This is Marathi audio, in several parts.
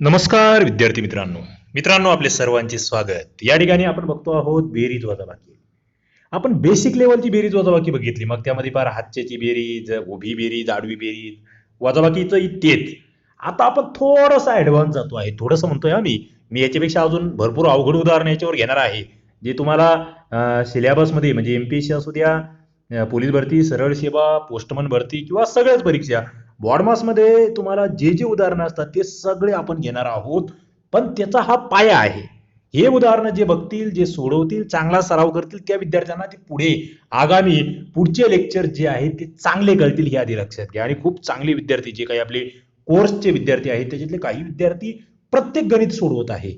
नमस्कार विद्यार्थी मित्रांनो. मित्रांनो आपले सर्वांचे स्वागत. या ठिकाणी आपण बघतो आहोत बेरीज वजाबाकी. आपण बेसिक लेवलची बेरीज वजाबाकी बघितली. मग त्यामध्ये फार हातच्याची बेरीज उभी बेरीज आडवी बेरीज वजाबाकीचं इत्येच आता आपण थोडंसं ऍडव्हान्स जातो आहे. थोडंसं म्हणतोय आम्ही. मी याच्यापेक्षा अजून भरपूर अवघड उदाहरण याच्यावर घेणार आहे. जे तुम्हाला सिलेबसमध्ये म्हणजे एमपीएससी असू द्या पोलीस भरती सरळ सेवा पोस्टमन भरती किंवा सगळ्याच परीक्षा बॉडमासमध्ये तुम्हाला जे जे उदाहरणं असतात ते सगळे आपण घेणार आहोत. पण त्याचा हा पाया आहे. हे उदाहरणं जे बघतील जे सोडवतील चांगला सराव करतील त्या विद्यार्थ्यांना ते पुढे आगामी पुढचे लेक्चर जे आहेत ते चांगले कळतील हे आधी लक्षात घ्या. आणि खूप चांगले विद्यार्थी जे काही आपले कोर्सचे विद्यार्थी आहेत त्याच्यातले काही विद्यार्थी प्रत्येक गणित सोडवत आहे.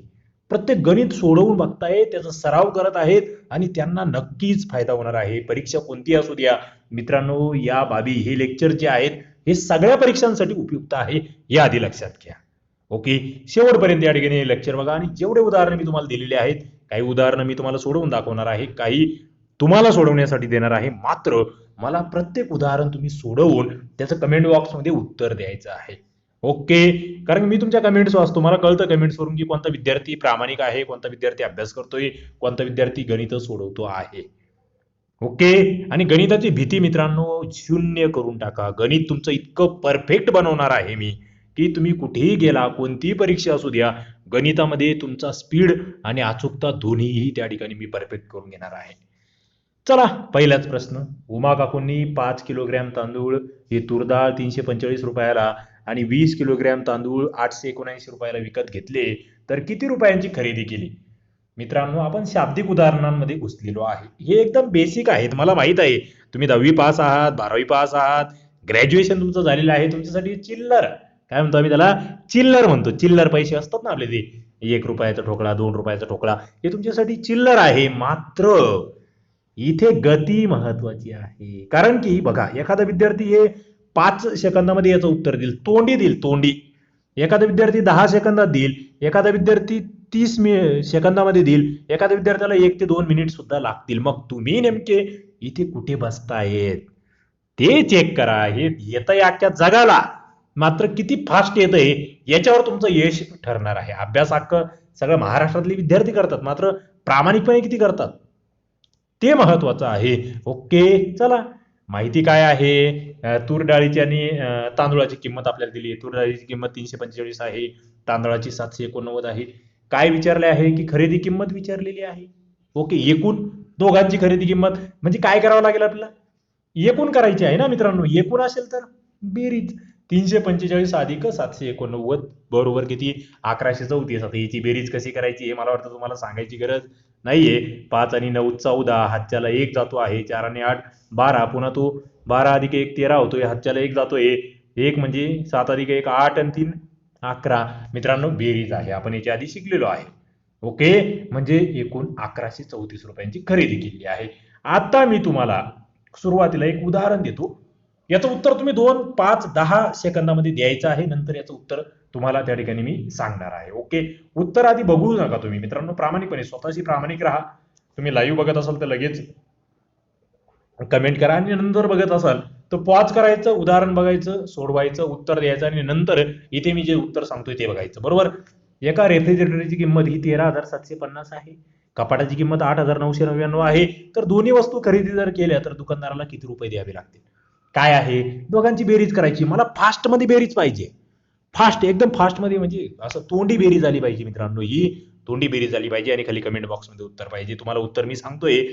प्रत्येक गणित सोडवून बघतायत त्याचा सराव करत आहेत आणि त्यांना नक्कीच फायदा होणार आहे. परीक्षा कोणती असू द्या. मित्रांनो या बाबी हे लेक्चर जे आहेत हे सगळ्या परीक्षांसाठी उपयुक्त आहे हे आधी लक्षात घ्या. ओके? शेवटपर्यंत या ठिकाणी लेक्चर बघा आणि जेवढे उदाहरणं मी तुम्हाला दिलेले आहेत काही उदाहरणं मी तुम्हाला सोडवून दाखवणार आहे काही तुम्हाला सोडवण्यासाठी देणार आहे मात्र मला प्रत्येक उदाहरण तुम्ही सोडवून त्याचं कमेंट बॉक्समध्ये उत्तर द्यायचं आहे. ओके? कारण मी तुमच्या कमेंट्स वाचतो मला कळतं कमेंट्स वरून की कोणता विद्यार्थी प्रामाणिक आहे कोणता विद्यार्थी अभ्यास करतोय कोणता विद्यार्थी गणित सोडवतो आहे. ओके? आणि गणिताची भीती मित्रांनो शून्य करून टाका. गणित तुमचं इतकं परफेक्ट बनवणार आहे मी की तुम्ही कुठेही गेला कोणतीही परीक्षा असू द्या गणितामध्ये तुमचा स्पीड आणि अचूकता दोन्हीही त्या ठिकाणी मी परफेक्ट करून घेणार आहे. चला पहिलाच प्रश्न. उमा काकूंनी पाच किलोग्रॅम तांदूळ हे तुरडाळ तीनशे पंचेचाळीस रुपयाला आणि वीस किलोग्रॅम तांदूळ आठशे एकोणऐंशी रुपयाला विकत घेतले तर किती रुपयांची खरेदी केली? मित्रांनो आपण शाब्दिक उदाहरणांमध्ये घुसलेलो आहे. हे एकदम बेसिक आहेत मला माहीत आहे. तुम्ही दहावी पास आहात बारावी पास आहात ग्रॅज्युएशन तुमचं झालेलं आहे तुमच्यासाठी चिल्लर काय म्हणतो आम्ही त्याला? चिल्लर म्हणतो. चिल्लर पैसे असतात ना आपले ते. एक रुपयाचा ठोकळा दोन रुपयाचा ठोकळा हे तुमच्यासाठी चिल्लर आहे. मात्र इथे गती महत्वाची आहे. कारण की बघा एखादा विद्यार्थी हे पाच सेकंदामध्ये याचं उत्तर देईल. तोंडी देईल तोंडी. एखादा विद्यार्थी दहा सेकंदात देईल. एखादा विद्यार्थी तीस मि सेकंदामध्ये देईल. एखाद्या विद्यार्थ्याला एक ते दोन मिनिट सुद्धा लागतील. मग तुम्ही नेमके इथे कुठे बसतायत? ते चेक करा. हे येत आहे अख्ख्या जगाला. मात्र किती फास्ट येतंय याच्यावर तुमचं यश ठरणार आहे. अभ्यास हक्क सगळं महाराष्ट्रातले विद्यार्थी करतात. मात्र प्रामाणिकपणे किती करतात? ते महत्वाचं आहे. ओके चला. माहिती काय आहे? तूर डाळीची आणि अं, तांदूळाची किंमत आपल्याला दिली तूर डाळीची किंमत तीनशे पंचेचाळीस आहे. तांदळाची सातशे एकोणनव्वद आहे. काय विचारले आहे की खरेदी किंमत विचारलेली आहे? ओके एकूण दोघांची खरेदी किंमत म्हणजे काय करावं लागेल आपल्याला? एकूण करायची आहे ना मित्रांनो? एकूण असेल तर बेरीज. तीनशे पंचेचाळीस अधिक सातशे एकोणनव्वद बरोबर किती? अकराशे चौतीस. आता याची बेरीज कशी करायची हे मला वाटतं तुम्हाला सांगायची गरज नाहीये. पाच आणि नऊ चौदा. हातच्याला एक जातो आहे. चार आणि आठ बारा. पुन्हा तो बारा अधिक एक तेरा होतोय. हातच्याला एक जातोय. एक म्हणजे सात अधिक एक आठ आणि तीन. अकरा. मित्रांनो बेरीज आहे. आपण याच्या आधी शिकलेलो आहे. ओके? म्हणजे एकूण अकराशे चौतीस रुपयांची खरेदी केली आहे. आता मी तुम्हाला सुरुवातीला एक उदाहरण देतो. याचं उत्तर तुम्ही दोन पाच दहा सेकंदामध्ये द्यायचं आहे. नंतर याचं उत्तर तुम्हाला त्या ठिकाणी मी सांगणार आहे. ओके? उत्तर आधी बघू नका तुम्ही. मित्रांनो प्रामाणिकपणे स्वतःशी प्रामाणिक राहा. तुम्ही लाईव्ह बघत असाल तर लगेच कमेंट करा आणि नंतर बघत असाल. तर पॉज करायचं उदाहरण बघायचं सोडवायचं उत्तर द्यायचं आणि नंतर इथे मी जे उत्तर सांगतोय ते बघायचं. बरोबर? एका रेफ्रिजरेटरची किंमत ही तेरा हजार सातशे पन्नास आहे. कपाटाची किंमत आठ हजार नऊशे नव्याण्णव आहे. तर दोन्ही वस्तू खरेदी जर केल्या तर दुकानदाराला किती रुपये द्यावे लागतील? काय आहे? दोघांची बेरीज करायची. मला फास्टमध्ये बेरीज पाहिजे. फास्ट एकदम फास्टमध्ये म्हणजे असं तोंडी बेरीज आली पाहिजे मित्रांनो ही. तोंडी बेरीज आली पाहिजे आणि खाली कमेंट बॉक्समध्ये उत्तर पाहिजे. तुम्हाला उत्तर मी सांगतोय.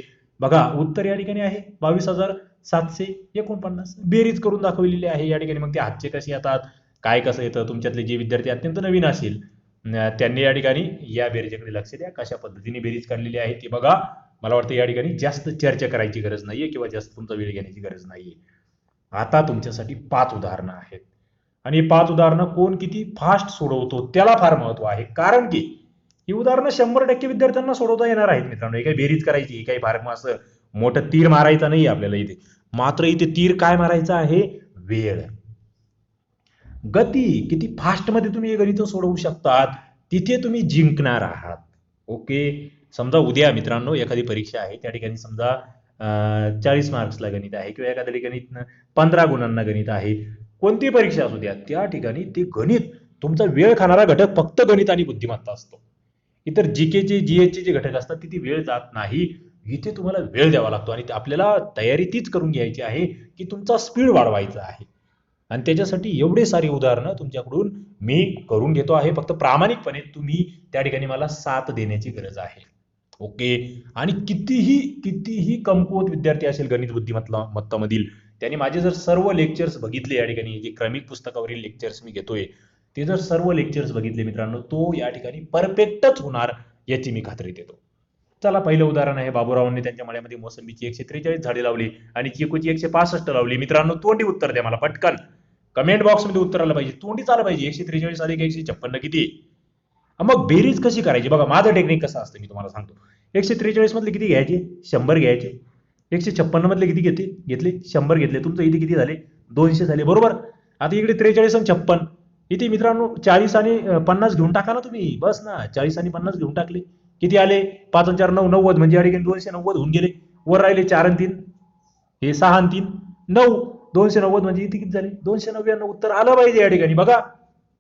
बघा उत्तर या ठिकाणी आहे. बावीस हजार सातशे एकोणपन्नास. बेरीज करून दाखवलेली आहे. या ठिकाणी मग ते हातचे कसे येतात? काय कसं येतं? तुमच्यातले जे विद्यार्थी अत्यंत नवीन असतील त्यांनी या ठिकाणी या बेरीजकडे लक्ष द्या. कशा पद्धतीने बेरीज काढलेली आहे ती बघा. मला वाटतं या ठिकाणी जास्त चर्चा करायची गरज नाहीये किंवा जास्त तुमचा वेळ घेण्याची गरज नाहीये. आता तुमच्यासाठी पाच उदाहरणं आहेत. आणि पाच उदाहरणं कोण किती फास्ट सोडवतो त्याला फार महत्त्व आहे. कारण की ही उदाहरणं शंभर टक्के विद्यार्थ्यांना सोडवता येणार आहेत मित्रांनो. हे काही बेरीज करायची हे काही फार असं मोठं तीर मारायचं नाही आपल्याला इथे. मात्र इथे तीर काय मारायचं आहे? वेळ. गती किती फास्टमध्ये तुम्ही गणित सोडवू शकतात तिथे तुम्ही जिंकणार आहात. ओके समजा उद्या मित्रांनो एखादी परीक्षा आहे त्या ठिकाणी समजा चाळीस मार्क्सला गणित आहे किंवा एखाद्या ठिकाणी पंधरा गुणांना गणित आहे. कोणती परीक्षा असू द्या त्या ठिकाणी ते गणित तुमचा वेळ खाणारा घटक फक्त गणित आणि बुद्धिमत्ता असतो. इतर जीकेचे जीएचचे जे घटक असतात तिथे वेळ जात नाही. इथे तुम्हाला वेळ द्यावा लागतो आणि आपल्याला तयारी तीच करून घ्यायची आहे की तुमचा स्पीड वाढवायचा आहे. आणि त्याच्यासाठी एवढे सारी उदाहरणं तुमच्याकडून मी करून घेतो आहे. फक्त प्रामाणिकपणे तुम्ही त्या ठिकाणी मला साथ देण्याची गरज आहे. ओके? आणि कितीही कितीही कमकुवत विद्यार्थी असेल गणित बुद्धिमत्ता मत्तामधील त्यांनी माझे जर सर्व लेक्चर्स बघितले या ठिकाणी जे क्रमिक पुस्तकावरील लेक्चर्स मी घेतोय ते जर सर्व लेक्चर्स बघितले मित्रांनो तो या ठिकाणी परफेक्टच होणार याची मी खात्री देतो. चला पहिलं उदाहरण आहे बाबूरावांनी त्यांच्या मळ्यामध्ये मोसंबीची एकशे त्रेचाळीस झाडे लावली आणि चिकूची एकशे पासष्ट लावली. मित्रांनो तोंडी उत्तर द्या मला पटकन. कमेंट बॉक्समध्ये उत्तर आलं पाहिजे. तोंडीच आलं पाहिजे. एकशे त्रेचाळीस अधिक एकशे छप्पन्न किती? मग बेरीज कशी करायची? बघा माझं टेक्निक कसं असतं मी तुम्हाला सांगतो. एकशे त्रेचाळीस मधले किती घ्यायचे? शंभर घ्यायचे. एकशे छप्पन्न मधले किती घेते घेतले. शंभर घेतले. तुमचं इथे किती झाले? दोनशे झाले. बरोबर? आता इकडे त्रेचाळीस आणि छप्पन. इथे मित्रांनो चाळीस आणि पन्नास घेऊन टाका ना तुम्ही. बस ना. चाळीस आणि पन्नास घेऊन टाकले. किती आले? पाच चार नऊ नव्वद. म्हणजे या दोनशे नव्वद होऊन गेले. वर राहिले चार आणि तीन. हे सहा आणि तीन. नऊ. दोनशे नव्वद म्हणजे इथे किती झाले? दोनशे नव्याण्णव उत्तर आलं पाहिजे या ठिकाणी. बघा.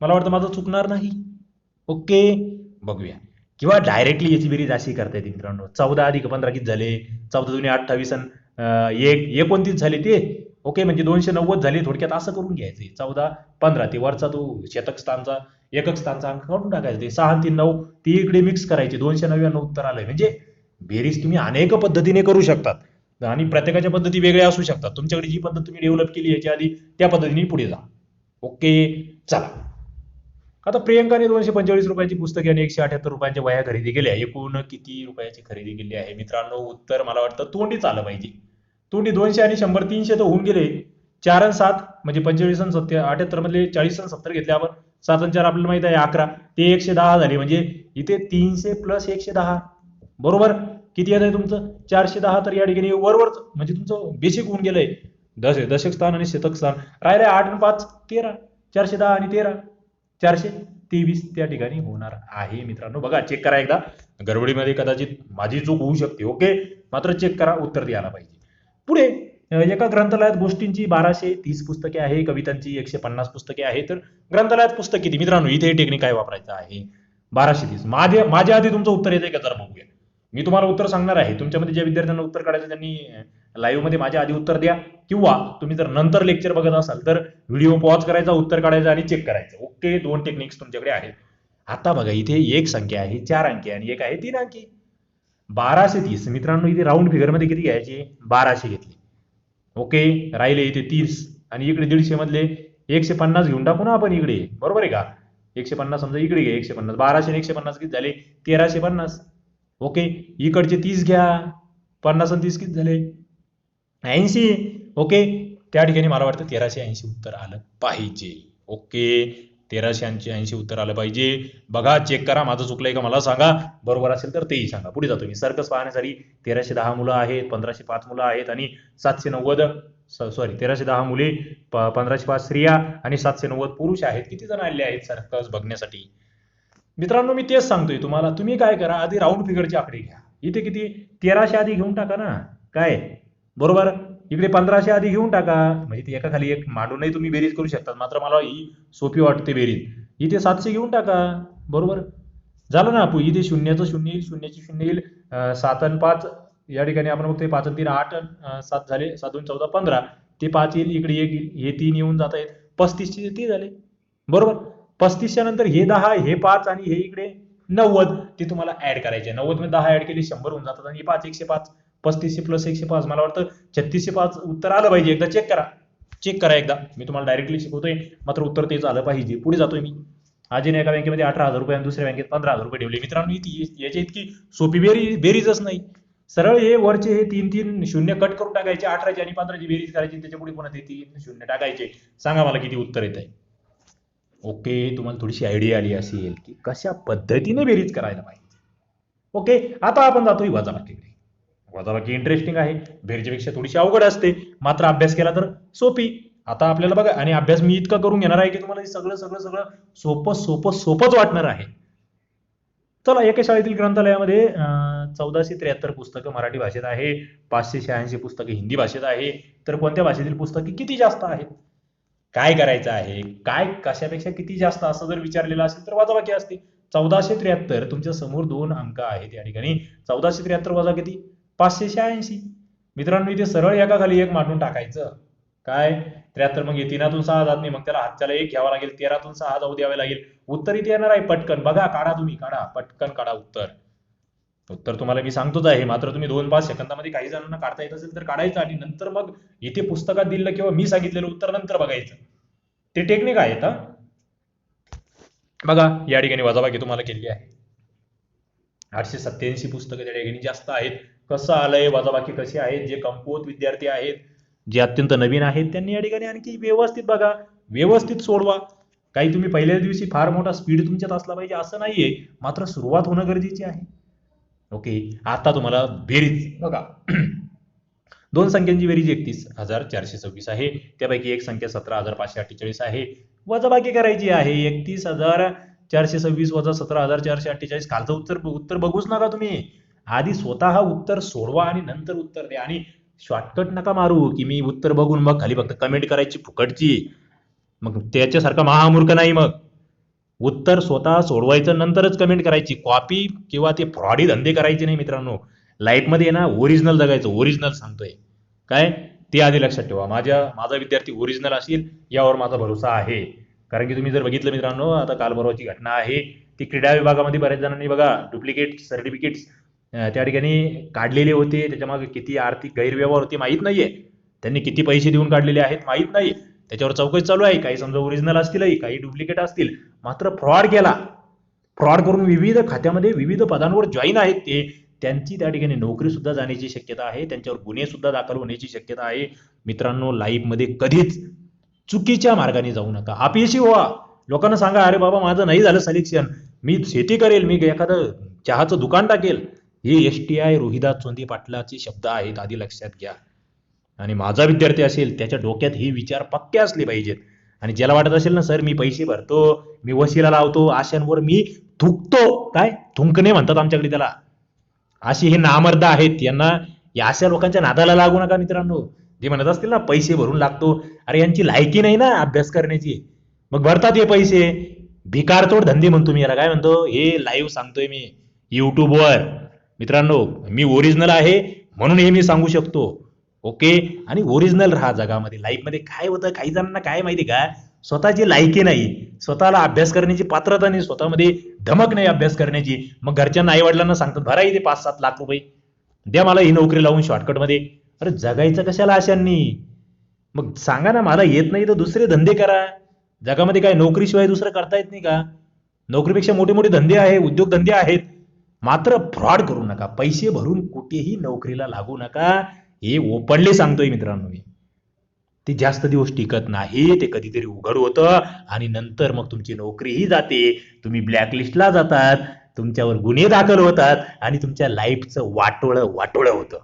मला वाटतं माझं चुकणार नाही. ओके? बघूया. किंवा डायरेक्टली याची बेरीज अशी करता येते मित्रांनो. चौदा अधिक पंधरा किती झाले? चौदा दोन्ही अठ्ठावीस आणि एक एकोणतीस झाले ते. ओके? म्हणजे दोनशे नव्वद झाले. थोडक्यात असं करून घ्यायचे चौदा पंधरा. ते वरचा तो शतक स्थानचा एकक स्थानचा अंक काढून टाकायचा. ते सहा आणि तीन नऊ ती इकडे मिक्स करायचे. दोनशे नव्याण्णव उत्तर आलंय. म्हणजे बेरीज तुम्ही अनेक पद्धतीने करू शकतात. आणि प्रत्येकाच्या पद्धती वेगळ्या असू शकतात. तुमच्याकडे जी पद्धत तुम्ही डेव्हलप केली याच्या आधी त्या पद्धतीने पुढे जा. ओके? चला. आता प्रियंकाने दोनशे पंचेचाळीस रुपयाची पुस्तके आणि एकशे अठ्याहत्तर रुपयांच्या वया खरेदी केल्या. एकूण किती रुपयाची खरेदी केली आहे? मित्रांनो उत्तर मला वाटतं तोंडीच आलं पाहिजे. तोंडी दोनशे आणि शंभर तीनशे तर होऊन गेले. चार आणि सात म्हणजे पंचेचाळीस आणि सत्य अठ्याहत्तर मधले चाळीस आणि सत्तर घेतले आपण. सात आणि चार आपल्याला माहीत आहे अकरा. ते एकशे दहा झाले. म्हणजे इथे तीनशे प्लस एकशे दहा. बरोबर? किती येत आहे तुमचं? चारशे दहा तर या ठिकाणी वरवर म्हणजे तुमचं बेसिक होऊन गेलंय. दश दशक स्थान आणि शतक स्थान. राहिले आठ आणि पाच तेरा. चारशे दहा आणि तेरा. चारशे तेवीस त्या ठिकाणी होणार आहे मित्रांनो. बघा चेक करा एकदा. गडबडीमध्ये कदाचित माझी चूक होऊ शकते. ओके? मात्र चेक करा. उत्तर द्यायला पाहिजे. पुढे एका ग्रंथालयात गोष्टींची बाराशे तीस पुस्तके आहे कवितांची एकशे पन्नास पुस्तके आहे. तर ग्रंथालयात पुस्तक किती? मित्रांनो इथे टेक्निक काय वापरायचं आहे? बाराशे तीस. माझ्या माझ्या आधी तुमचं उत्तर येते का? जरा बघूया. मी तुम्हाला उत्तर सांगणार आहे. तुमच्यामध्ये ज्या विद्यार्थ्यांना उत्तर काढायचं त्यांनी लाईव्हमध्ये माझ्या आधी उत्तर द्या. किंवा तुम्ही जर नंतर लेक्चर बघत असाल तर व्हिडिओ पॉज करायचा उत्तर काढायचं आणि चेक करायचं. ओके दोन टेक्निक्स तुमच्याकडे आहेत. आता बघा इथे एक संख्या आहे चार अंकी आणि एक आहे तीन अंकी. बाराशे तीस. मित्रांनो इथे राऊंड फिगरमध्ये किती घ्यायची? बाराशे घेतले. ओके राहिले इथे तीस. आणि इकडे दीडशे मधले एकशे पन्नास घेऊन टाकू ना आपण इकडे. बरोबर आहे का? एकशे पन्नास समजा इकडे घ्या एकशे पन्नास. बाराशे आणि एकशे पन्नास किती झाले? तेराशे पन्नास. ओके इकडचे तीस घ्या. पन्नास आणि तीस किती झाले? ऐंशी. ओके त्या ठिकाणी मला वाटतं तेराशे ऐंशी उत्तर आलं पाहिजे. ओके तेराशे ऐंशी ऐंशी उत्तर आलं पाहिजे. बघा चेक करा. माझं चुकलंय का मला सांगा. बरोबर असेल तर तेही सांगा. पुढे जातो मी. सर्कस पाहण्यासाठी तेराशे दहा मुलं आहेत पंधराशे पाच मुलं आहेत आणि सातशे नव्वद सॉरी तेराशे दहा मुले पंधराशे पाच स्त्रिया आणि सातशे नव्वद पुरुष आहेत. किती जण आले आहेत सर्कस बघण्यासाठी? मित्रांनो मी तेच सांगतोय तुम्हाला. तुम्ही काय करा? आधी राऊंड फिगरचे आकडे घ्या. इथे किती? तेराशे आधी घेऊन टाका ना. काय? बरोबर? इकडे पंधराशे आधी घेऊन टाका. म्हणजे ती एका खाली एक मांडूनही तुम्ही बेरीज करू शकता. मात्र मला ही सोपी वाटते बेरीज. इथे सातशे घेऊन टाका. बरोबर? झालं ना आपू? इथे शून्याचं शून्य येईल शून्याची शून्य येईल. सात आणि पाच या ठिकाणी आपण बघतोय पाच आणि तीन आठ सात झाले सात दोन चौदा पंधरा. ते पाच येईल इकडे एक येईल हे तीन येऊन जात आहेत. पस्तीसचे ते झाले. बरोबर? पस्तीसच्या नंतर हे दहा हे पाच आणि हे इकडे नव्वद. ते तुम्हाला ऍड करायचे नव्वदमध्ये दहा ऍड केले शंभर होऊन जातात आणि पाच एकशे पाच. पस्तीसशे प्लस एकशे पाच. मला वाटतं छत्तीसशे पाच उत्तर आलं पाहिजे. एकदा चेक करा. चेक करा एकदा. मी तुम्हाला डायरेक्टली शिकवतोय. मात्र उत्तर तेच आलं पाहिजे. पुढे जातोय मी. आजीने एका बँकेमध्ये अठरा हजार रुपये आणि दुसऱ्या बँकेत पंधरा हजार रुपये ठेवले. मित्रांनो ती- याच्या इतकी सोपी बेरी बेरीजच नाही. सरळ हे वरचे हे तीन तीन शून्य कट करून टाकायचे. अठराची आणि पंधराची बेरीज करायची. त्याच्या पुढे पुन्हा ते तीन शून्य टाकायचे. सांगा मला किती उत्तर येत आहे ओके तुम्हाला थोडीशी आयडिया आली असेल की कशा पद्धतीने बेरीज करायला पाहिजे. ओके आता आपण जातोय वजाबाकीकडे. वजाबाकी इंटरेस्टिंग आहे. बेरजेपेक्षा थोडीशी अवघड असते. मात्र अभ्यास केला तर सोपी. आता आपल्याला बघा आणि अभ्यास मी इतका करून घेणार आहे की तुम्हाला हे सगळं सगळं सगळं सोपं सोपं सोपंच वाटणार आहे. चला एका शाळेतील ग्रंथालयामध्ये चौदाशे त्र्याहत्तर पुस्तकं मराठी भाषेत आहे पाचशे शहाऐंशी पुस्तकं हिंदी भाषेत आहे. तर कोणत्या भाषेतील पुस्तके किती जास्त आहेत? काय करायचं आहे? काय कशापेक्षा किती जास्त असं जर विचारलेलं असेल तर वाजाबाकी असते. चौदाशे त्र्याहत्तर तुमच्यासमोर दोन अंक आहेत या ठिकाणी. चौदाशे त्र्याहत्तर वजा किती? पाचशे शहाऐंशी मित्रांनो इथे सरळ एकाखाली एक मांडून टाकायचं. काय? त्र्याहत्तर मग तीनातून सहा जात नाही. मग त्याला हातच्याला एक घ्यावा लागेल. तेरातून सहा जाऊ द्यावे लागेल. उत्तर इथे येणार आहे पटकन. बघा काढा तुम्ही काढा. पटकन काढा उत्तर. उत्तर तुम्हाला मी सांगतोच आहे. मात्र तुम्ही दोन पाच सेकंदामध्ये काही जणांना काढता येत असेल तर काढायचं आणि नंतर मग इथे पुस्तकात दिलं किंवा मी सांगितलेलं उत्तर नंतर बघायचं. ते टेक्निक आहेत हा. बघा या ठिकाणी वजाबाकी तुम्हाला केली आहे. आठशे सत्याऐंशी पुस्तकं त्या ठिकाणी जास्त आहेत. कसं आलंय वजाबाकी कशी आहेत जे कमकुवत विद्यार्थी आहेत जे अत्यंत नवीन आहेत त्यांनी या ठिकाणी आणखी व्यवस्थित बघा व्यवस्थित सोडवा. काही तुम्ही पहिल्या दिवशी फार मोठा स्पीड तुमच्यात असला पाहिजे असं नाहीये मात्र सुरुवात होणं गरजेची आहे. ओके आता तुम्हाला बेरीज बघा. दोन संख्यांची बेरीज एकतीस हजार चारशे सव्वीस आहे. त्यापैकी एक संख्या सतरा हजार पाचशे अठ्ठेचाळीस आहे. वजाबाकी करायची आहे. एकतीस हजार चारशे सव्वीस वजा सतरा हजार चारशे अठ्ठेचाळीस. खालचं उत्तर उत्तर बघूच नका तुम्ही. आधी स्वतः उत्तर सोडवा आणि नंतर उत्तर द्या आणि शॉर्टकट नका मारू की मी उत्तर बघून मग खाली फक्त कमेंट करायची फुकटची. मग त्याच्यासारखा महामूर्ख नाही मग. उत्तर स्वतः सोडवायचं नंतरच कमेंट करायची. कॉपी किंवा ते फ्रॉडी धंदे करायचे नाही मित्रांनो. लाईफमध्ये ना ओरिजिनल जगायचं ओरिजिनल सांगतोय. काय? ते आधी लक्षात ठेवा. माझ्या माझा विद्यार्थी ओरिजिनल असेल यावर माझा भरोसा आहे. कारण की तुम्ही जर बघितलं मित्रांनो आता कालपरवाची घटना आहे. ती क्रीडा विभागामध्ये बऱ्याच जणांनी बघा डुप्लिकेट सर्टिफिकेट्स त्या ठिकाणी काढलेले होते. त्याच्यामागे किती आर्थिक गैरव्यवहार होते माहीत नाहीये. त्यांनी किती पैसे देऊन काढलेले आहेत माहीत नाही त्याच्यावर चौकशी चालू आहे. काही समजा ओरिजिनल असतीलही काही डुप्लिकेट असतील. मात्र फ्रॉड केला. फ्रॉड करून विविध खात्यामध्ये विविध पदांवर जॉईन आहेत ते. त्यांची त्या ठिकाणी नोकरी सुद्धा जाण्याची शक्यता आहे. त्यांच्यावर गुन्हे सुद्धा दाखल होण्याची शक्यता आहे. मित्रांनो लाईफमध्ये कधीच चुकीच्या मार्गाने जाऊ नका. अपयशी व्हा. लोकांना सांगा अरे बाबा माझं नाही झालं सलेक्शन मी शेती करेल. मी एखादं चहाचं दुकान टाकेल. हे S T I Rohidas Chondi पाटलाचे शब्द आहेत आधी लक्षात घ्या. आणि माझा विद्यार्थी असेल त्याच्या डोक्यात हे विचार पक्के असले पाहिजेत. आणि ज्याला वाटत असेल ना सर मी पैसे भरतो मी वशिला लावतो आशांवर मी थुकतो. काय? थुंकणे म्हणतात आमच्याकडे त्याला. अशी हे नामर्द आहेत यांना या अशा लोकांच्या नादाला लागू नका मित्रांनो. जे म्हणत असतील ना पैसे भरून लागतो. अरे यांची लायकी नाही ना अभ्यास करण्याची. मग भरतात हे पैसे. भिकारतोड धंदे म्हणतो मी याला. काय म्हणतो? हे लाईव्ह सांगतोय मी. युट्यूबवर मित्रांनो मी ओरिजिनल आहे म्हणून हे मी सांगू शकतो. ओके आणि ओरिजिनल राहा जगामध्ये. लाईफमध्ये काय होतं काही जणांना काय माहिती का? स्वतःची लायकी नाही. स्वतःला अभ्यास करण्याची पात्रता नाही. स्वतःमध्ये धमक नाही अभ्यास करण्याची. मग घरच्यांना आई वडिलांना सांगतात भरा इथे पाच सात लाख रुपये. द्या मला ही नोकरी लावून शॉर्टकटमध्ये अरे जगायचं कशाला अशांनी? मग सांगा ना मला येत नाही तर दुसरे धंदे करा. जगामध्ये काय नोकरीशिवाय दुसरं करता येत नाही का? नोकरीपेक्षा मोठे मोठे धंदे आहे उद्योगधंदे आहेत. मात्र फ्रॉड करू नका. पैसे भरून कुठेही नोकरीला लागू नका. हे ओपनली सांगतोय मित्रांनो मी. ते जास्त दिवस टिकत नाही ते कधीतरी उघड होतं आणि नंतर मग तुमची नोकरीही जाते. तुम्ही ब्लॅकलिस्टला जातात तुमच्यावर गुन्हे दाखल होतात आणि तुमच्या लाईफचं वाटोळं वाटोळं होतं.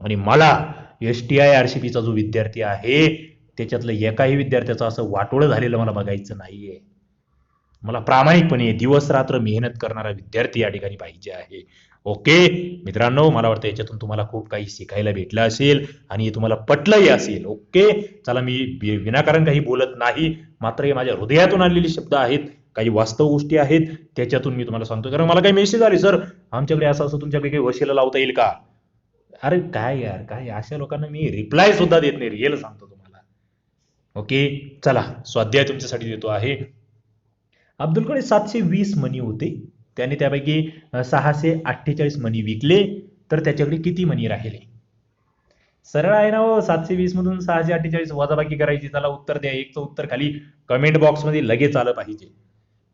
आणि मला S T I R C पीचा जो विद्यार्थी आहे त्याच्यातलं एकाही विद्यार्थ्याचं असं वाटोळं झालेलं मला बघायचं नाहीये. मला प्रामाणिकपणे दिवस रात्र मेहनत करणारा विद्यार्थी या ठिकाणी पाहिजे आहे. ओके? मित्रांनो मला वाटतं याच्यातून तुम्हाला खूप काही शिकायला भेटलं असेल आणि हे तुम्हाला पटलंही असेल. ओके? चला मी विनाकारण काही बोलत नाही. मात्र हे माझ्या हृदयातून आलेले शब्द आहेत. काही वास्तव गोष्टी आहेत. त्याच्यातून मी तुम्हाला सांगतो कारण मला काही मेसेज आले सर आमच्याकडे असं असं तुमच्याकडे काही वशीला लावता येईल का? अरे काय यार काय? अशा लोकांना मी रिप्लाय सुद्धा देत नाही. रिअल सांगतो तुम्हाला. ओके? चला स्वाध्याय तुमच्यासाठी देतो आहे. अब्दुलकडे सातशे वीस मनी होते. त्याने त्यापैकी सहाशे अठ्ठेचाळीस मनी विकले. तर त्याच्याकडे किती मनी राहिले? सरळ आहे ना हो सातशे वीस मधून सहाशे अठ्ठेचाळीस वजाबाकी करायची. त्याला उत्तर द्या. एकचं उत्तर खाली कमेंट बॉक्समध्ये लगेच आलं पाहिजे.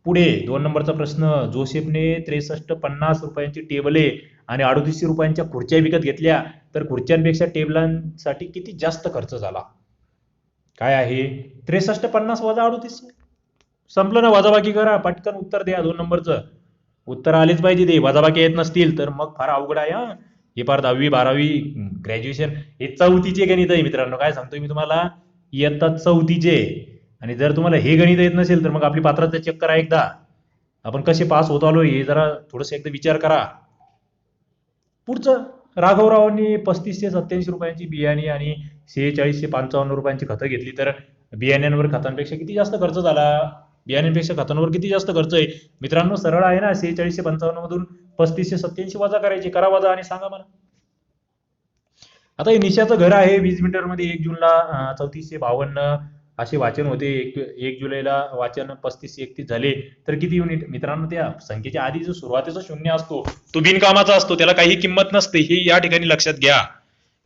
पुढे दोन नंबरचा प्रश्न. जोसेफने त्रेसष्ट पन्नास रुपयांची टेबले आणि अडोतीसशे रुपयांच्या खुर्च्या विकत घेतल्या. तर खुर्च्यांपेक्षा टेबलांसाठी किती जास्त खर्च झाला? काय आहे? त्रेसष्ट पन्नास वजा अडोतीसशे? संपलं ना वजाबाकी करा पटकन उत्तर द्या दोन नंबरचं. उत्तर आलेच पाहिजे ते. वजाबाकी येत नसतील तर मग फार अवघड आहे हे. फार दहावी बारावी ग्रॅज्युएशन हे चौथीचे गणित आहे मित्रांनो. काय सांगतोय मी तुम्हाला? इयत्ता चौथीचे. आणि जर तुम्हाला हे गणित येत नसेल तर मग आपली पात्रता चेक करा एकदा. आपण कसे पास होत आलो हे जरा थोडस एकदा विचार करा. पुढचं राघवरावांनी पस्तीसशे सत्याऐंशी रुपयांची बियाणे आणि सेहेचाळीसशे पंचावन्न रुपयांची खतं घेतली. तर बियाण्यांवर खतांपेक्षा किती जास्त खर्च झाला? बियाण्यांपेक्षा खतांवर किती जास्त खर्च आहे? मित्रांनो सरळ आहे ना सेहेचाळीसशे पंचावन्न मधून पस्तीसशे सत्याऐंशी वजा करायची. करा वजा आणि सांगा मला. आता हे निशाचं घर आहे वीस मीटरमध्ये एक जूनला चौतीसशे बावन्न असे वाचन होते. एक एक जुलैला वाचन पस्तीस एकतीस झाले. तर किती युनिट? मित्रांनो त्या संख्येच्या आधी जो सुरुवातीचा शून्य असतो तो बिनकामाचा असतो. त्याला काही किंमत नसते. हे या ठिकाणी लक्षात घ्या.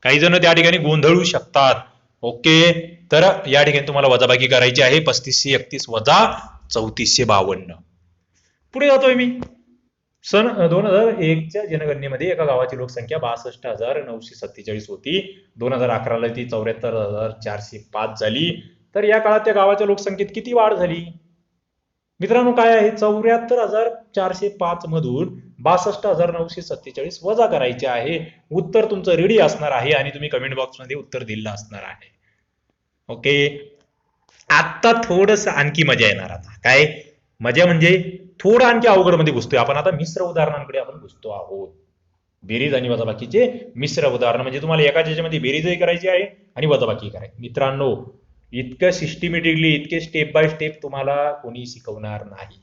काही जण त्या ठिकाणी गोंधळू शकतात. ओके. तर या ठिकाणी तुम्हाला वजाबाकी करायची आहे. पस्तीसशे एकतीस वजा चौतीसशे बावन्न. पुढे जातोय मी. सन दोन हजार एकच्या जनगणनेमध्ये एका गावाची लोकसंख्या बासष्ट हजार नऊशे सत्तेचाळीस होती. दोन हजार अकराला ती चौऱ्याहत्तर हजार चारशे पाच झाली. तर या काळात त्या गावाच्या लोकसंख्येत किती वाढ झाली? मित्रांनो काय आहे? चौऱ्याहत्तर हजार चारशे पाच मधून बासष्ट हजार नऊशे सत्तेचाळीस वजा करायचे आहे. उत्तर तुमचं रेडी असणार आहे आणि तुम्ही कमेंट बॉक्समध्ये उत्तर दिलेलं असणार आहे. ओके आता थोडस आणखी मजा येणार आता. काय? मजा म्हणजे थोडं आणखी अवघडमध्ये घुसतोय. आपण आता मिश्र उदाहरणांकडे आपण घुसतो आहोत. बेरीज आणि वजाबाकीचे मिश्र उदाहरण. म्हणजे तुम्हाला एकाच याच्यामध्ये बेरीजही करायची आहे आणि वजाबाकी करायची. मित्रांनो इतकं सिस्टमॅटिकली इतके स्टेप बाय स्टेप तुम्हाला कोणी शिकवणार नाही.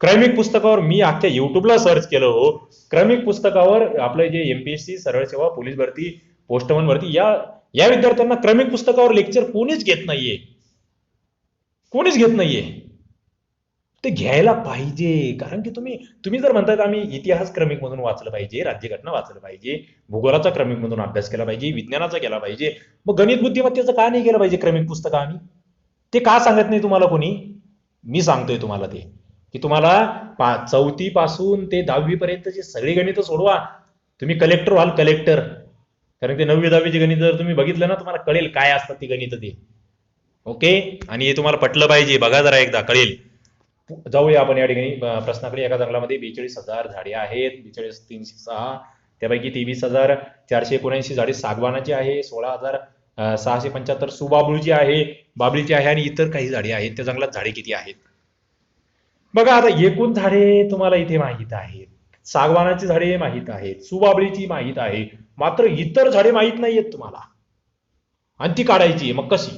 क्रमिक पुस्तकावर मी अख्ख्या युट्यूबला सर्च केलं हो. क्रमिक पुस्तकावर आपलं जे एमपीएससी सरळ सेवा पोलीस भरती पोस्टमन भरती या या विद्यार्थ्यांना क्रमिक पुस्तकावर लेक्चर कोणीच घेत नाहीये. कोणीच घेत नाहीये. ते घ्यायला पाहिजे. कारण की तुम्ही तुम्ही जर म्हणतात आम्ही इतिहास क्रमिक मधून वाचलं पाहिजे राज्यघटना वाचलं पाहिजे भूगोलाचा क्रमिक मधून अभ्यास केला पाहिजे विज्ञानाचा केला पाहिजे मग गणित बुद्धिमत्तेचं का नाही केलं पाहिजे क्रमिक पुस्तकं आम्ही? ते का सांगत नाही तुम्हाला कोणी? मी सांगतोय तुम्हाला ते. की तुम्हाला पा चौथी पासून ते दहावी पर्यंतचे सगळे गणित सोडवा. तुम्ही कलेक्टर व्हाल कलेक्टर कारण ते नववी दहावीची गणित जर तुम्ही बघितलं ना तुम्हाला कळेल काय असतात ती गणित ते. ओके आणि हे तुम्हाला पटलं पाहिजे. बघा जरा एकदा कळेल. जाऊया आपण या ठिकाणी प्रश्नाकडे. एका जंगलामध्ये बेचाळीस हजार झाडे आहेत. बेचाळीस तीनशे सहा. त्यापैकी तेवीस हजार चारशे एकोणऐंशी झाडे सागवानाची आहे. सोळा हजार सहाशे पंच्याहत्तर सुबाबुळची आहे. बाबळीची आहे आणि इतर काही झाडे आहेत. त्या जंगलात झाडे किती आहेत? बघा आता एकूण झाडे तुम्हाला इथे माहीत आहेत. सागवानाची झाडे माहीत आहेत. सुबाबळीची माहीत आहे. मात्र इतर झाडे माहीत नाहीयेत तुम्हाला. आणि ती काढायची मग कशी?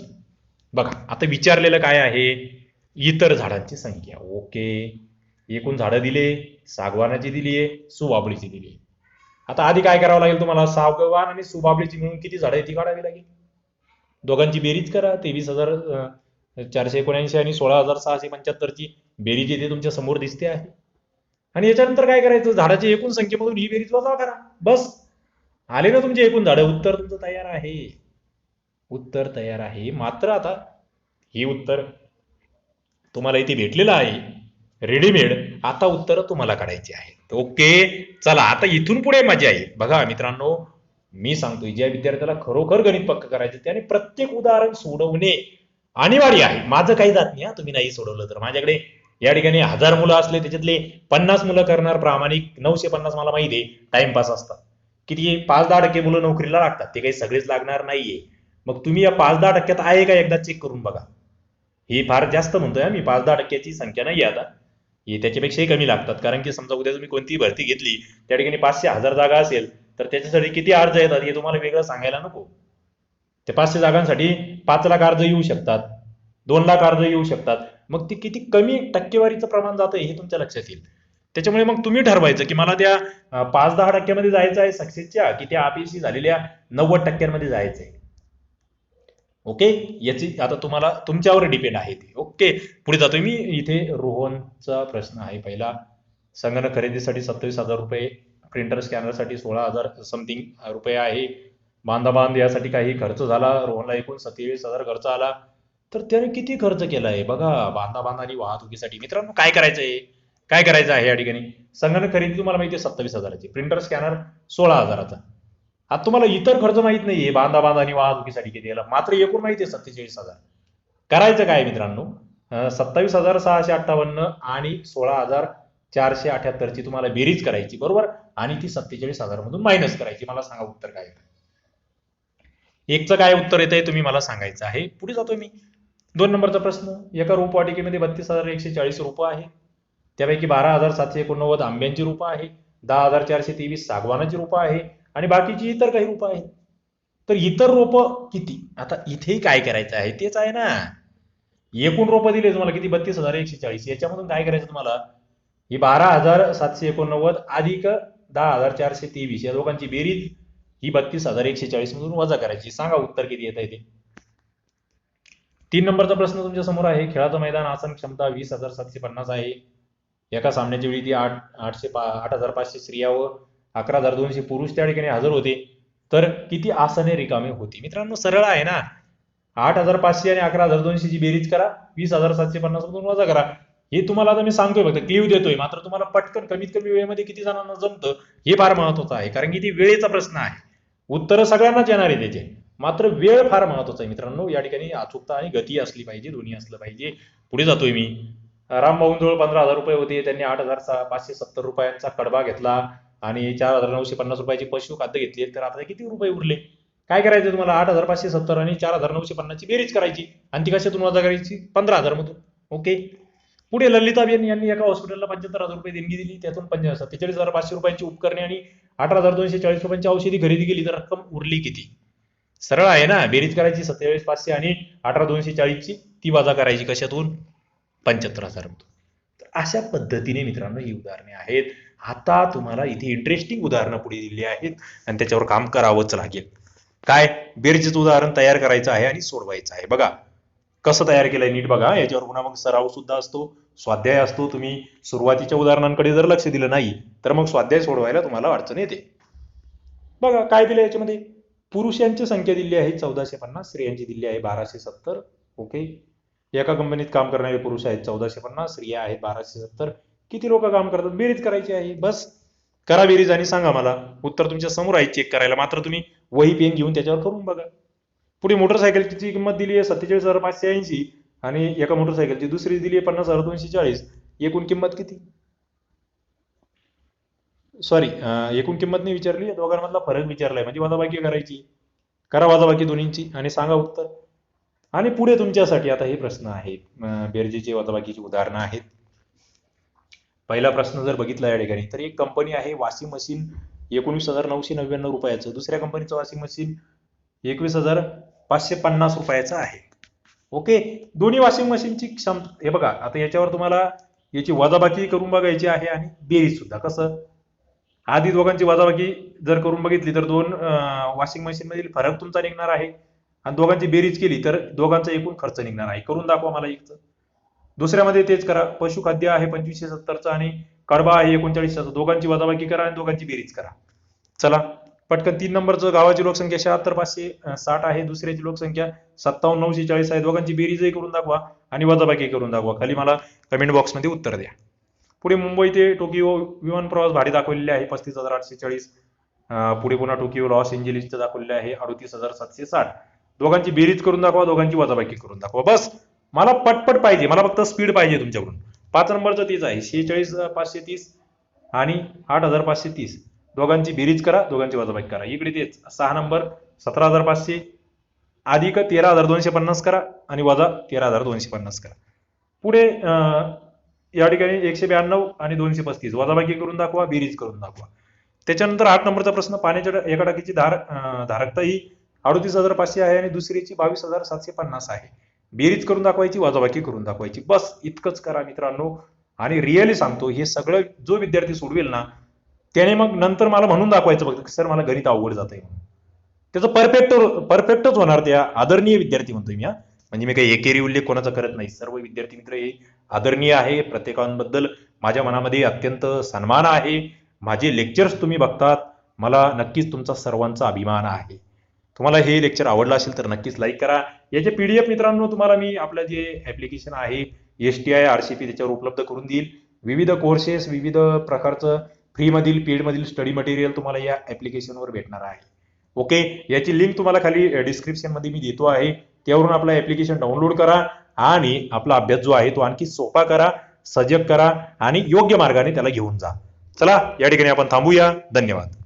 बघा आता विचारलेलं काय आहे? इतर झाडांची संख्या. ओके. एकूण झाडं दिले सागवानाची दिली आहे सुबाबळीची दिली आहे. आता आधी काय करावं लागेल तुम्हाला? सागवान आणि सुबाबळीची मिळून किती झाडं आहे ती काढावी लागेल? दोघांची बेरीज करा. तेवीस हजार चारशे एकोणऐंशी आणि सोळा हजार सहाशे पंच्याहत्तरची बेरीज इथे तुमच्यासमोर दिसते आहे. आणि याच्यानंतर काय करायचं? झाडाच्या एकूण संख्येमधून ही बेरीज वजा करा. बस. आले ना तुमचे एकूण झाडं? उत्तर तुमचं तयार आहे. उत्तर तयार आहे. मात्र आता हे उत्तर तुम्हाला इथे भेटलेलं आहे. रेडीमेड आता उत्तर तुम्हाला काढायची आहेत. ओके? चला आता इथून पुढे मजा आहे बघा मित्रांनो मी सांगतोय ज्या विद्यार्थ्याला खरोखर गणित पक्क करायचं त्याने प्रत्येक उदाहरण सोडवणे अनिवार्य आहे. माझं काही जात नाही हा. तुम्ही नाही सोडवलं तर माझ्याकडे या ठिकाणी हजार मुलं असले त्याच्यातले पन्नास मुलं करणार प्रामाणिक नऊशे पन्नास मला माहिती आहे टाइमपास असतात. किती पाच दहा टक्के मुलं नोकरीला लागतात ते काही सगळेच लागणार नाहीये. मग तुम्ही या पाच दहा टक्क्यात आहे का एकदा चेक करून बघा. हे फार जास्त म्हणतोय मी पाच दहा टक्क्याची संख्या नाही आता. हे त्याच्यापेक्षाही कमी लागतात कारण की समजा उद्या तुम्ही कोणतीही भरती घेतली त्या ठिकाणी पाचशे हजार जागा असेल तर त्याच्यासाठी किती अर्ज येतात हे तुम्हाला वेगळं सांगायला नको. ते पाचशे जागांसाठी पाच लाख अर्ज येऊ शकतात दोन लाख अर्ज येऊ शकतात मग ती किती कमी टक्केवारीचं प्रमाण जातं हे तुमच्या लक्षात येईल. त्याच्यामुळे मग तुम्ही ठरवायचं की मला त्या पाच दहा टक्क्यामध्ये जायचं आहे सक्सेसच्या की त्या अपयशी झालेल्या नव्वद टक्क्यांमध्ये जायचं आहे ओके? याची आता तुम्हाला तुमच्यावर डिपेंड आहे ती. ओके? पुढे जातोय मी. इथे रोहनचा प्रश्न आहे पहिला. संगणक खरेदीसाठी सत्तावीस हजार रुपये प्रिंटर स्कॅनरसाठी सोळा हजार समथिंग रुपये आहे. बांधाबांध यासाठी काही खर्च झाला. रोहनला एकूण सत्तेवीस हजार खर्च आला. तर त्याने किती खर्च केला आहे बघा बांधा बांधानी वाहतुकीसाठी. मित्रांनो काय करायचं आहे काय करायचं आहे या ठिकाणी? संगणक खरेदी तुम्हाला माहिती आहे सत्तावीस हजाराची. प्रिंटर स्कॅनर सोळा हजाराचा. आता तुम्हाला इतर खर्च माहीत नाहीये बांधा बांधानी वाहतुकीसाठी किती याला मात्र एकूण माहिती आहे सत्तेचाळीस हजार. करायचं काय मित्रांनो? सत्तावीस हजार सहाशे अठ्ठावन्न आणि सोळा हजार चारशे अठ्याहत्तरची तुम्हाला बेरीज करायची बरोबर? आणि ती सत्तेचाळीस हजार मधून मायनस करायची. मला सांगा उत्तर काय एकचं काय उत्तर येत आहे तुम्ही मला सांगायचं आहे. पुढे जातोय मी. दोन नंबरचा प्रश्न एका रोपवाटिकेमध्ये बत्तीस हजार एकशे चाळीस रोपं आहे. त्यापैकी बारा हजार सातशे एकोणनव्वद आंब्यांची रोपं आहे. दहा हजार चारशे तेवीस सागवानाची रोपं आहे. आणि बाकीची इतर काही रोपं आहेत. तर इतर रोप किती? आता इथेही काय करायचं आहे तेच आहे ना. एकूण रोपं दिले तुम्हाला किती? बत्तीस हजार एकशे चाळीस. याच्यामधून काय करायचं तुम्हाला? ही बारा हजार सातशे एकोणनव्वद अधिक दहा हजार चारशे तेवीस या दोघांची बेरीज ही बत्तीस हजार एकशे चाळीस मधून वजा करायची. सांगा उत्तर किती येत आहे ते. तीन नंबरचा प्रश्न तुमच्यासमोर आहे. खेळाचं मैदान आसन क्षमता वीस हजार सातशे पन्नास आहे. एका सामन्याची वेळी ती आठ आठशे पा आठ हजार पाचशे स्त्रिया व अकरा हजार दोनशे पुरुष त्या ठिकाणी हजर होते. तर किती आसने रिकामे होती. मित्रांनो सरळ आहे ना? आठ हजार पाचशे आणि अकरा हजार दोनशे ची बेरीज करा. वीस हजार सातशे पन्नास मधून वजा करा. हे तुम्हाला आता मी सांगतोय फक्त. क्लिव देतोय. मात्र तुम्हाला पटकन कमीत कमी वेळेमध्ये किती जणांना जमतं हे फार महत्वाचं आहे. कारण की ती वेळेचा प्रश्न आहे. उत्तर सगळ्यांनाच येणार आहे त्याचे. मात्र वेळ फार महत्त्वाचा आहे. मित्रांनो या ठिकाणी अचूकता आणि गती असली पाहिजे दोन्ही असलं पाहिजे. पुढे जातोय मी. रामभाऊंजवळ पंधरा हजार रुपये होते. त्यांनी आठ हजार पाचशे सत्तर रुपयांचा कडबा घेतला आणि चार हजार नऊशे पन्नास रुपयाची पशु खाद्य घेतली. तर आता किती रुपये उरले? काय करायचं तुम्हाला? आठ हजार पाचशे सत्तर आणि चार हजार नऊशे पन्नासची बेरीज करायची. आणि ती कशातून वजा करायची? पंधरा हजार मधून. ओके? पुढे ललिताबेन यांनी एका हॉस्पिटलला पंच्याहत्तर हजार रुपये देणगी दिली. त्यातून पंच हजार पाचशे रुपयांची उपकरणे आणि अठरा हजार दोनशे चाळीस रुपयांची औषधी खरेदी केली. तर रक्कम उरली किती? सरळ आहे ना बेरीज करायची सत्तेचाळीस पाचशे आणि अठरा दोनशे चाळीसची ती वजा करायची कशातून? पंच्याहत्तर हजार तर अशा पद्धतीने मित्रांनो ही उदाहरणे आहेत. आता तुम्हाला इथे इंटरेस्टिंग उदाहरणं पुढे दिली आहेत आणि त्याच्यावर काम करावंच लागेल. काय? बेरजेचं उदाहरण तयार करायचं आहे आणि सोडवायचं आहे. बघा कसं तयार केलंय नीट बघा. याच्यावर पुन्हा मग सराव सुद्धा असतो स्वाध्याय असतो. तुम्ही सुरुवातीच्या उदाहरणांकडे जर लक्ष दिलं नाही तर मग स्वाध्याय सोडवायला तुम्हाला अडचण येते. बघा काय दिलं याच्यामध्ये? पुरुषांची संख्या दिली आहे चौदाशे पन्नास स्त्रियांची दिली आहे बाराशे सत्तर. ओके एका कंपनीत काम करणारे पुरुष आहेत चौदाशे पन्नास स्त्रिया आहेत बाराशे सत्तर. किती लोक काम करतात? बेरीज करायची आहे. बस. करा बेरीज आणि सांगा मला. उत्तर तुमच्यासमोर आहे. चेक करायला मात्र तुम्ही वही पेन घेऊन त्याच्यावर करून बघा. पुढे मोटरसायकलची किंमत दिली आहे सत्तेचाळीस हजार पाचशे ऐंशी आणि एका मोटरसायकलची दुसरी दिली आहे पन्नास हजार दोनशे चाळीस. एकूण किंमत किती? सॉरी एकूण किंमत नाही विचारली दोघांमधला फरक विचारलाय. म्हणजे वजाबाकी करायची करा वजाबाकी दोन्हींची आणि सांगा उत्तर. आणि पुढे तुमच्यासाठी आता हे प्रश्न आहेत. अं, बेरजेचे वजाबाकीची उदाहरणं आहेत. पहिला प्रश्न जर बघितला या ठिकाणी तर एक कंपनी आहे वॉशिंग मशीन एकोणीस हजार नऊशे नव्याण्णव रुपयाचं. दुसऱ्या कंपनीचं वॉशिंग मशीन एकवीस हजार पाचशे पन्नास रुपयाचं आहे. ओके? दोन्ही वॉशिंग मशीनची क्षमता हे बघा आता याच्यावर तुम्हाला याची वजाबाकी करून बघायची आहे आणि बेरीज सुद्धा. कसं? आधी दोघांची वजाबाकी जर करून बघितली तर दोन वॉशिंग मशीन मधील फरक तुमचा निघणार आहे. आणि दोघांची बेरीज केली तर दोघांचा एकूण खर्च निघणार आहे. करून दाखवा मला एक दुसऱ्यामध्ये तेच करा. पशुखाद्य आहे पंचवीसशे सत्तरचा आणि कडबा आहे एकोणचाळीसचा दोघांची वजाबाकी करा आणि दोघांची बेरीज करा. चला पटकन तीन नंबरचं गावाची लोकसंख्या शहात्तर पाचशे साठ आहे. दुसऱ्याची लोकसंख्या सत्तावन्न नऊशे चाळीस आहे. दोघांची बेरीजही करून दाखवा आणि वजाबाकी करून दाखवा. खाली मला कमेंट बॉक्समध्ये उत्तर द्या. पुढे मुंबई ते टोकियो विमान प्रवास भाडे दाखवलेले आहे. पस्तीस हजार आठशे चाळीस पुढे पुन्हा टोकियो लॉस एंजेलिसचं दाखवलेलं आहे. अडतीस हजार सातशे साठ. दोघांची बेरीज करून दाखवा दोघांची वजाबाकी करून दाखवा. बस. मला पटपट पाहिजे. मला फक्त स्पीड पाहिजे तुमच्याकडून. पाच नंबरचं तेच आहे. शेहेचाळीस पाचशे तीस आणि आठ हजार पाचशे तीस. दोघांची बेरीज करा दोघांची वजाबाकी करा. इकडे तेच. सहा नंबर सतरा हजार पाचशे. अधिक तेरा हजार दोनशे पन्नास करा आणि वजा तेरा हजार दोनशे पन्नास करा. पुढे या ठिकाणी एकशे ब्याण्णव आणि दोनशे पस्तीस. वजाबाकी करून दाखवा बेरीज करून दाखवा. त्याच्यानंतर आठ नंबरचा प्रश्न पाण्याच्या एका टाकीची धार धारकता ही अडतीस हजार पाचशे आहे आणि दुसरीची बावीस हजार सातशे पन्नास आहे. बेरीज करून दाखवायची वजाबाकी करून दाखवायची. बस इतकंच करा मित्रांनो. आणि रिअली सांगतो हे सगळं जो विद्यार्थी सोडवेल ना त्याने मग नंतर मला म्हणून दाखवायचं बघ सर मला गणित अवघड जात आहे त्याचं परफेक्ट परफेक्टच होणार त्या आदरणीय विद्यार्थी म्हणतोय मी हा. म्हणजे मी काही एकेरी उल्लेख कोणाचा करत नाही. सर्व विद्यार्थी मित्र हे आदरणीय आहे. प्रत्येकांबद्दल माझ्या मनामध्ये अत्यंत सन्मान आहे. माझे लेक्चर्स तुम्ही बघतात. मला नक्कीच तुमचा सर्वांचा अभिमान आहे. तुम्हाला हे लेक्चर आवडलं असेल तर नक्कीच लाईक करा. याचे पी डी एफ मित्रांनो तुम्हाला मी आपलं जे ऍप्लिकेशन आहे S T I R C P त्याच्यावर उपलब्ध करून देईल. विविध कोर्सेस विविध प्रकारचं फ्रीमधील पेडमधील स्टडी मटेरियल तुम्हाला या ऍप्लिकेशनवर भेटणार आहे. ओके याची लिंक तुम्हाला खाली डिस्क्रिप्शनमध्ये मी देतो आहे. त्यावरून आपलं ऍप्लिकेशन डाउनलोड करा. आणि आपला अभ्यास जो आहे तो आणखी सोपा करा सजग करा आणि योग्य मार्गाने त्याला घेऊन जा. चला या ठिकाणी आपण थांबूया. धन्यवाद.